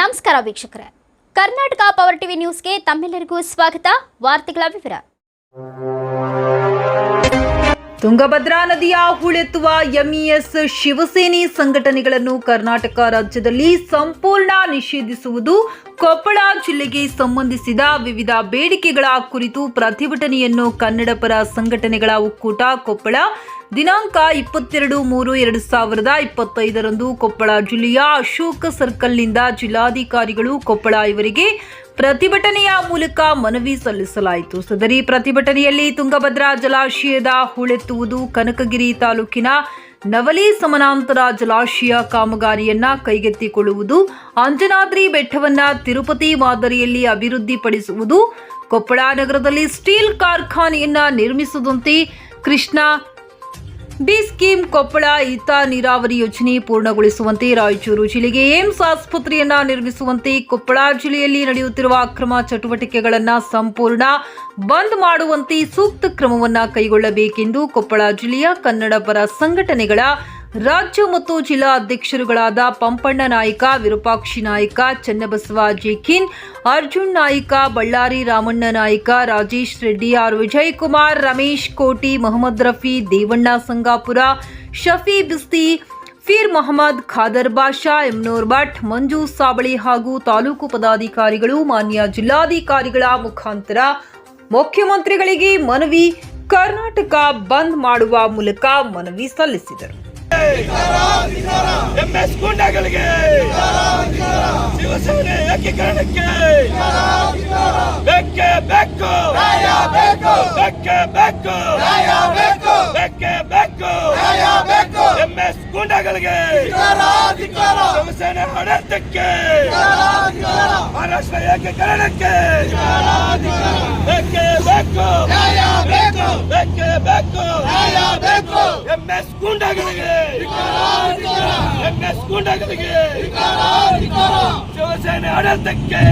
ನಮಸ್ಕಾರ ವೀಕ್ಷಕರೇ. Karnataka power TV ನ್ಯೂಸ್ಗೆ ತಮ್ಮೆಲ್ಲರಿಗೂ ಸ್ವಾಗತ. ವಾರ್ತೆಗಳ ವಿವರ. ತುಂಗಭದ್ರಾ ನದಿಯ ಹೂಳೆತ್ತುವ ಎಂಇಎಸ್ ಶಿವಸೇನೆ ಸಂಘಟನೆಗಳನ್ನು ಕರ್ನಾಟಕ ರಾಜ್ಯದಲ್ಲಿ ಸಂಪೂರ್ಣ ನಿಷೇಧಿಸುವುದು, ಕೊಪ್ಪಳ ಜಿಲ್ಲೆಗೆ ಸಂಬಂಧಿಸಿದ ವಿವಿಧ ಬೇಡಿಕೆಗಳ ಕುರಿತು ಪ್ರತಿಭಟನೆಯನ್ನು ಕನ್ನಡಪರ ಸಂಘಟನೆಗಳ ಒಕ್ಕೂಟ ಕೊಪ್ಪಳ ದಿನಾಂಕ ಇಪ್ಪತ್ತೆರಡು ಮೂರು ಎರಡು ಸಾವಿರದ ಇಪ್ಪತ್ತೈದರಂದು ಕೊಪ್ಪಳ ಜಿಲ್ಲೆಯ ಅಶೋಕ ಸರ್ಕಲ್ನಿಂದ ಜಿಲ್ಲಾಧಿಕಾರಿಗಳು ಕೊಪ್ಪಳ ಇವರಿಗೆ ಪ್ರತಿಭಟನೆಯ ಮೂಲಕ ಮನವಿ ಸಲ್ಲಿಸಲಾಯಿತು. ಸದರಿ ಪ್ರತಿಭಟನೆಯಲ್ಲಿ ತುಂಗಭದ್ರಾ ಜಲಾಶಯದ ಹೂಳೆತ್ತುವುದು ಕನಕಗಿರಿ ತಾಲೂಕಿನ ನವಲಿ ಸಮಾನಾಂತರ ಜಲಾಶಯ ಕಾಮಗಾರಿಯನ್ನ ಕೈಗೆತ್ತಿಕೊಳ್ಳುವುದು, ಅಂಜನಾದ್ರಿ ಬೆಟ್ಟವನ್ನ ತಿರುಪತಿ ಮಾದರಿಯಲ್ಲಿ ಅಭಿವೃದ್ಧಿಪಡಿಸುವುದು, ಕೊಪ್ಪಳ ನಗರದಲ್ಲಿ ಸ್ಟೀಲ್ ಕಾರ್ಖಾನೆಯನ್ನ ನಿರ್ಮಿಸದಂತೆ ಕೃಷ್ಣ ಬಿ ಸ್ಕೀಮ್ ಕೊಪ್ಪಳ ಹಿತ ನೀರಾವರಿ ಯೋಜನೆ ಪೂರ್ಣಗೊಳಿಸುವಂತೆ ರಾಯಚೂರು ಜಿಲ್ಲೆಗೆ ಏಮ್ಸ್ ಆಸ್ಪತ್ರೆಯನ್ನ ನಿರ್ಮಿಸುವಂತೆ ಕೊಪ್ಪಳ ಜಿಲ್ಲೆಯಲ್ಲಿ ನಡೆಯುತ್ತಿರುವ ಅಕ್ರಮ ಚಟುವಟಿಕೆಗಳನ್ನು ಸಂಪೂರ್ಣ ಬಂದ್ ಮಾಡುವಂತೆ ಸೂಕ್ತ ಕ್ರಮವನ್ನ ಕೈಗೊಳ್ಳಬೇಕೆಂದು ಕೊಪ್ಪಳ ಜಿಲ್ಲೆಯ ಕನ್ನಡ ಪರ ಸಂಘಟನೆಗಳ ರಾಜ್ಯ ಮತ್ತು ಜಿಲ್ಲಾ ಅಧ್ಯಕ್ಷರುಗಳಾದ ಪಂಪಣ್ಣ ನಾಯ್ಕ, ವಿರೂಪಾಕ್ಷಿ ನಾಯ್ಕ, ಚನ್ನಬಸವ ಜೇಖಿನ್, ಅರ್ಜುನ್ ನಾಯ್ಕ, ಬಳ್ಳಾರಿ ರಾಮಣ್ಣ ನಾಯ್ಕ, ರಾಜೇಶ್ ರೆಡ್ಡಿ, ಆರ್ ವಿಜಯ್ ಕುಮಾರ್ ರಮೇಶ್ ಕೋಟಿ, ಮೊಹಮ್ಮದ್ ರಫಿ, ದೇವಣ್ಣ ಸಂಗಾಪುರ, ಶಫಿ ಬಿಸ್ತಿ, ಫೀರ್ ಮೊಹಮ್ಮದ್, ಖಾದರ್ ಬಾಷಾ, ಎಮ್ನೂರ್ ಭಟ್, ಮಂಜು ಸಾಬಳಿ ಹಾಗೂ ತಾಲೂಕು ಪದಾಧಿಕಾರಿಗಳು, ಮಾನ್ಯ ಜಿಲ್ಲಾಧಿಕಾರಿಗಳ ಮುಖಾಂತರ ಮುಖ್ಯಮಂತ್ರಿಗಳಿಗೆ ಮನವಿ, ಕರ್ನಾಟಕ ಬಂದ್ ಮಾಡುವ ಮೂಲಕ ಮನವಿ ಸಲ್ಲಿಸಿದರು. ಎಂಎಸ್ ಗೂಂಡಾಗಳಿಗೆ ಶಿವಸೇನೆ ಏಕೀಕರಣಕ್ಕೆ ಬೆಕ್ಕೆ ಬೇಕು ಬೆಕ್ಕೆ ಬೇಕು ಬೆಕ್ಕೆ ಬೇಕು ಎಂಎಸ್ ಗೂಂಡಾಗಳಿಗೆ ಶಿವಸೇನೆ ಆಡಳಿತಕ್ಕೆ ಮಹಾರಾಷ್ಟ್ರ ಏಕೀಕರಣಕ್ಕೆ ಬೆಕ್ಕೆ ಬೇಕು ಬೇಕೇ ಬೇಕು ಎಂಎಸ್ ಗೂಂಡಾಗಳಿಗೆ. ಎಂಎಸ್ ಗೂಂಡಾಗಳಿಗೆ. ಶಿವಸೇನೆ ಆಡಳಿತಕ್ಕೆ.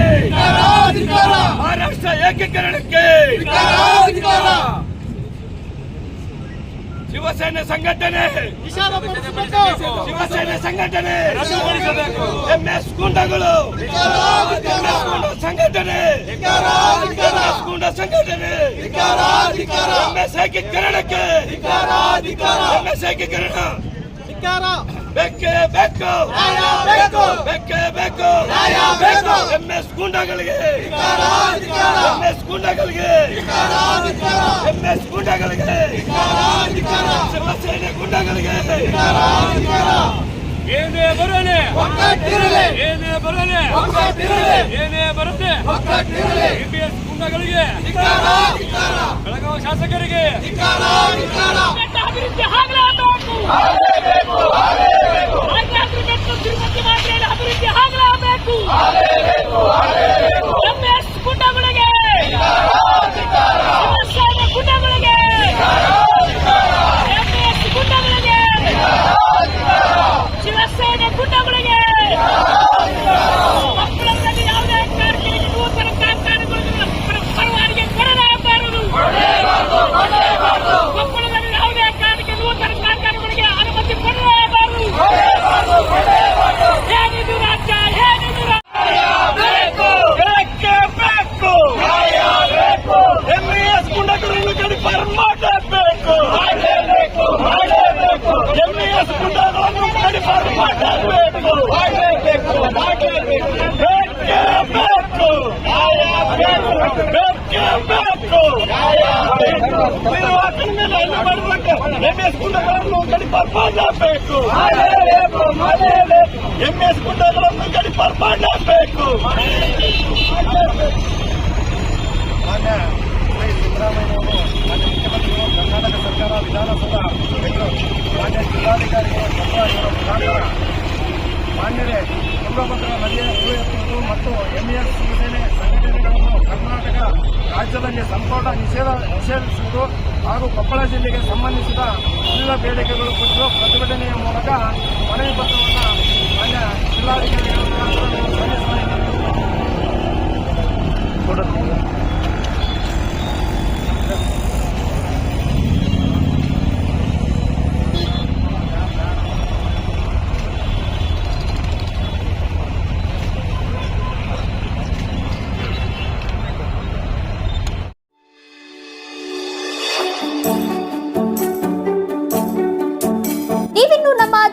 ಮಹಾರಾಷ್ಟ್ರ ಏಕೀಕರಣಕ್ಕೆ. ಶಿವಸೇನೆ ಸಂಘಟನೆ. ಶಿವಸೇನೆ ಸಂಘಟನೆ. ಎಂಎಸ್ ಗೂಂಡಗಳು. ಎಂಎಸ್ ಗೂಂಡ ಸಂಘಟನೆ. ಗುಂಡ ಗೂಂಡ ಸಂಘಟನೆ. ಎಂಎಸ್ ಏಕೀಕರಣಕ್ಕೆ. ಎಂಎಸ್ ಏಕೀಕರಣ ಬೇಕೇ. ಬೇಕು ಬೇಕೇ. ಬೇಕು ಎಂಎಸ್ ಗೂಂಡಗಳಿಗೆ. ಎಂಎಸ್ ಗೂಂಡಗಳಿಗೆ. ಎಂಎಸ್ ಗುಂಡಗಳಿಗೆ. ಶಿವಸೇನೆ ಗೂಂಡಗಳಿಗೆ. ಏನೇ ಬರಲಿ. ಏನೇ ಬರಲಿ. ಏನೇ ಬರಲಿ. ಇಪಿಎಸ್ ಗುಂಡಗಳಿಗೆ ಬೆಳಗಾವಿ ಶಾಸಕರಿಗೆ ಗುಂಡಗಳನ್ನು ಕಡಿಫಾರ್ಮ್ ಮಾಡಲೇಬೇಕು ಎಂಇಎಸ್ ಗುಂಡಗಳನ್ನು ಮಾಡಬೇಕು ಮಾಡಬೇಕು ಬೇಕೇ ಬೇಕು ಬೇಕೇ ಬೇಕು ನಿರ್ವಾಹಕನ ಮೇಲೆ ಹಲ್ಲೆ ಮಾಡಬೇಕು. ಮಾಡಲೇಬೇಕು ಎಂಎಸ್ ಗುಂಡಗಳನ್ನು ಕಡಿಫಾರ್ಮ್ ಮಾಡಲೇಬೇಕು ಮಾನ್ಯ ಶ್ರೀ ಸಿದ್ದರಾಮಯ್ಯನವರು ಮಾನ್ಯ ಮುಖ್ಯಮಂತ್ರಿಗಳು ಕರ್ನಾಟಕ ಸರ್ಕಾರ ವಿಧಾನಸೌಧ ಬೆಂಗಳೂರು ಮಾನ್ಯ ಜಿಲ್ಲಾಧಿಕಾರಿಗಳು ಕೊಪ್ಪಳ ಇವರ ಮುಖಾಂತರ ಮಾನ್ಯರೇ, ತುಂಗಭದ್ರಾ ನದಿಯ ಎತ್ತುವುದು ಮತ್ತು ಎಂಇಎಸ್ ಶಿವಸೇನೆ ಸಂಘಟನೆಗಳನ್ನು ಕರ್ನಾಟಕ ರಾಜ್ಯದಲ್ಲಿ ಸಂಪೂರ್ಣ ನಿಷೇಧ ನಿಷೇಧಿಸುವುದು ಹಾಗೂ ಕೊಪ್ಪಳ ಜಿಲ್ಲೆಗೆ ಸಂಬಂಧಿಸಿದ ಎಲ್ಲ ಬೇಡಿಕೆಗಳು ಕುರಿತು ಪ್ರತಿಭಟನೆಯ ಮೂಲಕ ಮನವಿ ಪತ್ರವನ್ನು ಮಾನ್ಯ ಜಿಲ್ಲಾಧಿಕಾರಿಗಳ